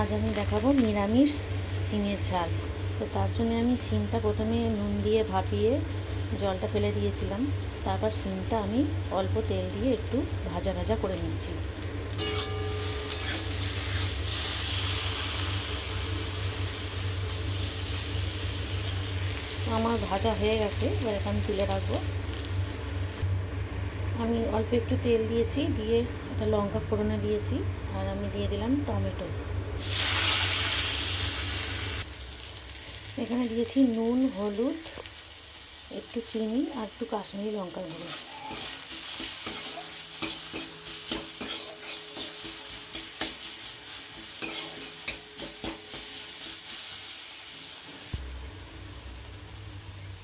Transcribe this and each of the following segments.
আজ আমি দেখাবো নিরামিষ সিমের ঝাল। তো তার জন্য আমি সিমটা প্রথমে নুন দিয়ে ভাপিয়ে জলটা ফেলে দিয়েছিলাম। তারপর সিমটা আমি অল্প তেল দিয়ে একটু ভাজা ভাজা করে নিচ্ছি। আমার ভাজা হয়ে গেছে, এবার আমি তুলে রাখব। আমি অল্প একটু তেল দিয়েছি, দিয়ে একটা লঙ্কা ফোড়নে দিয়েছি, আর আমি দিয়ে দিলাম টমেটো। এখানে দিয়েছি নুন, হলুদ, একটু চিনি আর একটু কাশ্মীরি লঙ্কার গুঁড়ো।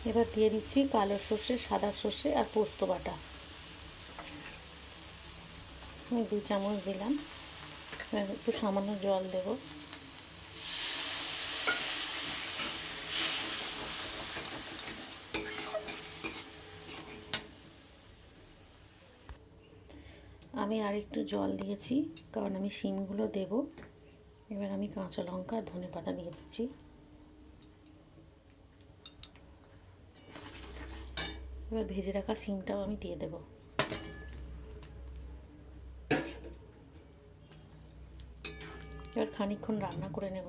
এবার দিয়ে দিচ্ছি কালো সর্ষে, সাদা সর্ষে আর পোস্ত বাটা। আমি দু চামচ দিলাম। একটু সামান্য জল দেবো। আমি আর একটু জল দিয়েছি, কারণ আমি শিমগুলো দেব। এবার আমি কাঁচা লঙ্কা, ধনে পাতা দিয়ে দিচ্ছি। এবার ভেজে রাখা শিমটাও আমি দিয়ে দেব। এবার খানিক্ষণ রান্না করে নেব।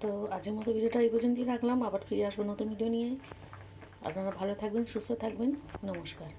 তো আজের মতো ভিডিওটা এই পর্যন্তই রাখলাম। আবার ফিরে আসব নতুন ভিডিও নিয়ে। আপনারা ভালো থাকবেন, সুস্থ থাকবেন। নমস্কার।